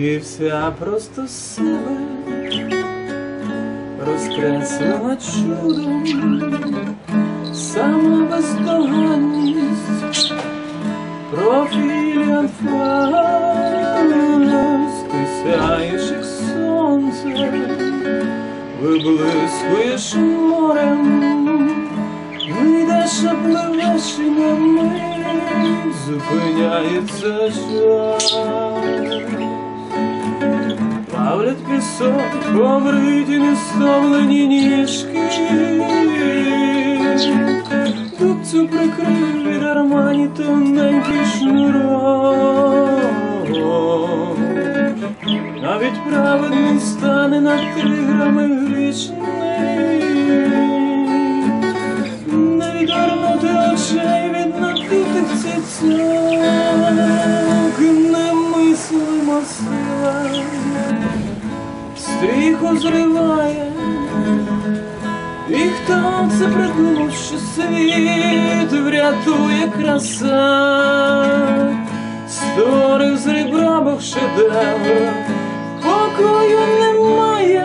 Ти вся просто себе розкреслила чудом, сама бездоганність, профіль анфас, ти сяєш, як сонце, виблискуєш морем, вийдеш, а і на мить зупиняється час. Плавлять пісок, побриті нестомлені ніжки, Дубцю прикрив від армані тоненький шнурок. Навіть праведний стане на тиграми грішний, не відвернути очей від напитих цицьок, сила стріху зриває, і хто це придумав, що світ врятує краса, створив з ребра Бог шедевр, покою немає,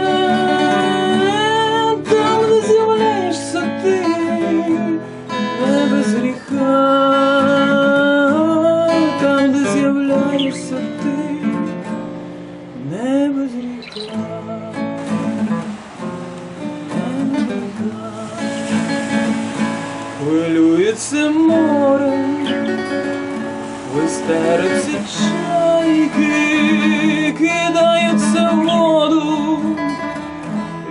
там де з'являєшся ти, не без гріха, там, де з'являєшся ти Хвилюється море, в істериці чайки кидаються в воду,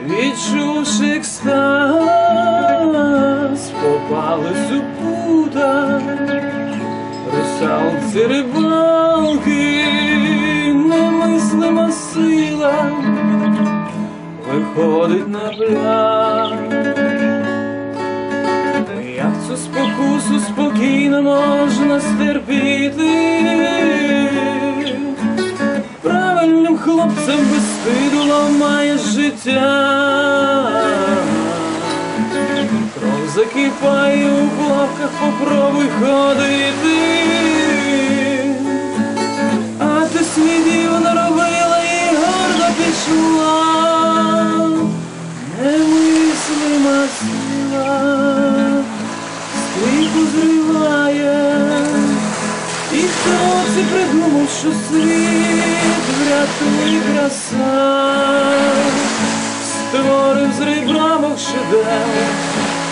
відчувши екстаз, у пута. Русалці рибалки, немислима сила виходить на пляж. Цю спокусу спокійно можна стерпіти, правильним хлопцем безстиду ламає життя. Кров закипає у плавках, попробуй ходити. А ти слідів наробила і гордо пішла. Придумав, що світ врятує краса, створив з ребра Бог шедевр,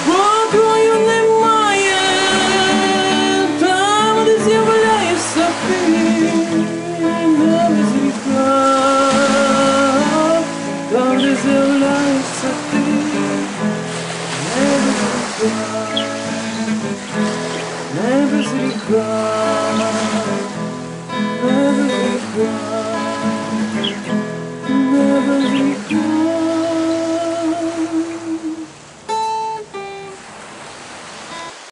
покою немає, там, де з'являєшся ти, не без гріха, там, де з'являєшся ти, не без гріха, не без гріха.